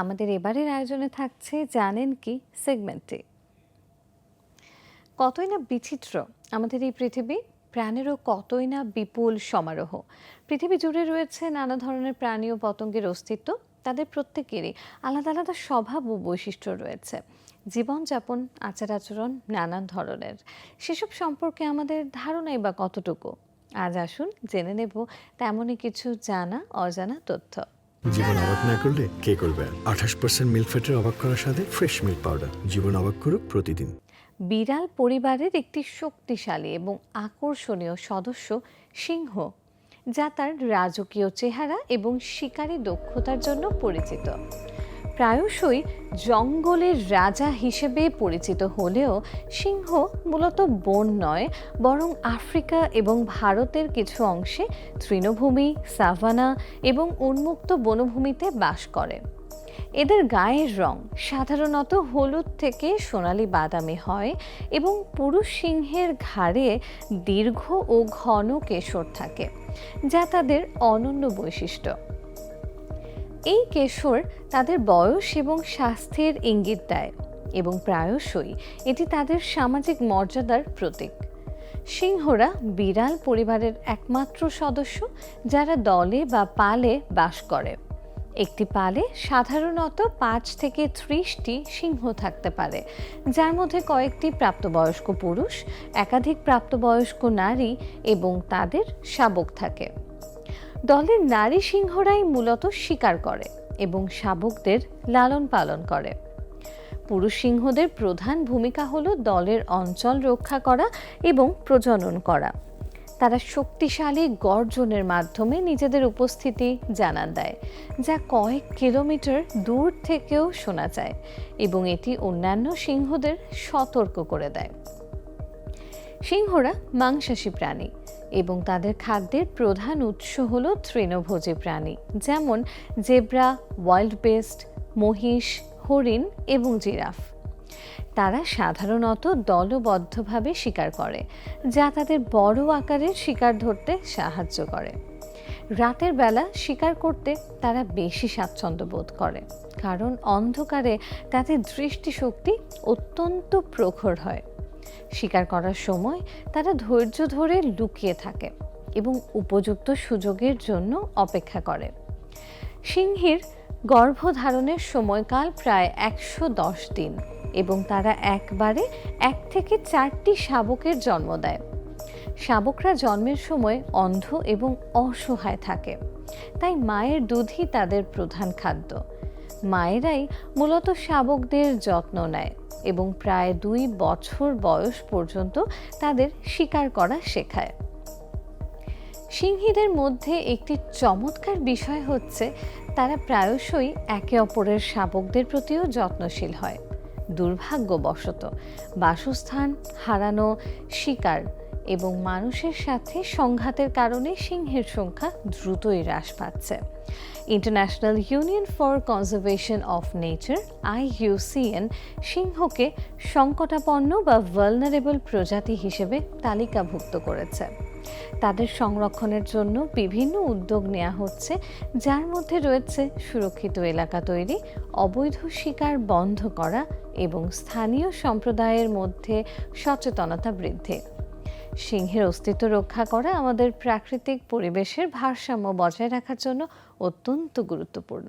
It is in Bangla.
আমাদের এবারের আয়োজনে থাকছে জানেন কি সেগমেন্টে কতই না বিচিত্র আমাদের এই পৃথিবী, প্রাণেরও কতই না বিপুল সমারোহ। পৃথিবী জুড়ে রয়েছে নানা ধরনের প্রাণী ও পতঙ্গের অস্তিত্ব, তাদের প্রত্যেকেরই আলাদা আলাদা স্বভাব ও বৈশিষ্ট্য রয়েছে। জীবনযাপন আচার আচরণ নানান ধরনের। সেসব সম্পর্কে আমাদের ধারণাই বা কতটুকু? আজ আসুন, জেনে নেব তেমনই কিছু জানা, অজানা তথ্য। জীবন অবাক না করলে কে করবে আঠাশ পার্সেন্ট মিল্ক ফ্যাটের অবাক করার সাথে ফ্রেশ মিল্ক পাউডার জীবন অবাক করুক প্রতিদিন। বিড়াল পরিবারের একটি শক্তিশালী এবং আকর্ষণীয় সদস্য সিংহ, যা তার রাজকীয় চেহারা এবং শিকারী দক্ষতার জন্য পরিচিত। প্রায়শই জঙ্গলের রাজা হিসেবে পরিচিত হলেও সিংহ মূলত বন নয়, বরং আফ্রিকা এবং ভারতের কিছু অংশে তৃণভূমি, সাভানা এবং উন্মুক্ত বনভূমিতে বাস করে। এদের গায়ের রং সাধারণত হলুদ থেকে সোনালি বাদামি হয় এবং পুরুষ সিংহের ঘাড়ে দীর্ঘ ও ঘন কেশর থাকে, যা তাদের অনন্য বৈশিষ্ট্য। এই কেশর তাদের বয়স এবং স্বাস্থ্যের ইঙ্গিত দেয় এবং প্রায়শই এটি তাদের সামাজিক মর্যাদার প্রতীক। সিংহরা বিড়াল পরিবারের একমাত্র সদস্য যারা দলে বা পালে বাস করে। একটি পালে সাধারণত পাঁচ থেকে ত্রিশটি সিংহ থাকতে পারে, যার মধ্যে কয়েকটি প্রাপ্তবয়স্ক পুরুষ, একাধিক প্রাপ্তবয়স্ক নারী এবং তাদের শাবক থাকে। দলের নারী সিংহরাই মূলত শিকার করে এবং শাবকদের লালন পালন করে। পুরুষ সিংহদের প্রধান ভূমিকা হলো দলের অঞ্চল রক্ষা করা এবং প্রজনন করা। তারা শক্তিশালী গর্জনের মাধ্যমে নিজেদের উপস্থিতি জানান দেয়, যা কয়েক কিলোমিটার দূর থেকেও শোনা যায় এবং এটি অন্যান্য সিংহদের সতর্ক করে দেয়। সিংহরা মাংসাশী প্রাণী এবং তাদের খাদ্যের প্রধান উৎস হল তৃণভোজী প্রাণী, যেমন জেব্রা, ওয়াইল্ড বেস্ট, মহিষ, হরিণ এবং জিরাফ। তারা সাধারণত দলবদ্ধভাবে শিকার করে, যা তাদের বড় আকারের শিকার ধরতে সাহায্য করে। রাতের বেলা শিকার করতে তারা বেশি স্বাচ্ছন্দ্য বোধ করে, কারণ অন্ধকারে তাদের দৃষ্টিশক্তি অত্যন্ত প্রখর হয়। শিকার করার সময় তারা ধৈর্য ধরে লুকিয়ে থাকে এবং উপযুক্ত সুযোগের জন্য অপেক্ষা করে। সিংহীর গর্ভধারণের সময়কাল প্রায় একশো দশ দিন এবং তারা একবারে এক থেকে চারটি শাবকের জন্ম দেয়। শাবকরা জন্মের সময় অন্ধ এবং অসহায় থাকে, তাই মায়ের দুধই তাদের প্রধান খাদ্য। মায়েরাই মূলত শাবকদের যত্ন নেয়। এবং প্রায় দুই বছর বয়স পর্যন্ত তাদের শিকার করা শেখায়। সিংহীদের মধ্যে একটি চমৎকার বিষয় হচ্ছে, তারা প্রায়শই একে অপরের শাবকদের প্রতিও যত্নশীল হয়, দুর্ভাগ্যবশত। বাসস্থান হারানো শিকার এবং মানুষের সাথে সংঘাতের কারণে সিংহের সংখ্যা দ্রুতই হ্রাস পাচ্ছে। International Union for Conservation of Nature IUCN সিংহকে সংকটাপন্ন বা ভালনারেবল প্রজাতি হিসেবে তালিকাভুক্ত করেছে। তাদের সংরক্ষণের জন্য বিভিন্ন উদ্যোগ নেওয়া হচ্ছে, যার মধ্যে রয়েছে সুরক্ষিত এলাকা তৈরি, অবৈধ শিকার বন্ধ করা এবং স্থানীয় সম্প্রদায়ের মধ্যে সচেতনতা বৃদ্ধি। সিংহের অস্তিত্ব রক্ষা করা আমাদের প্রাকৃতিক পরিবেশের ভারসাম্য বজায় রাখার জন্য অত্যন্ত গুরুত্বপূর্ণ।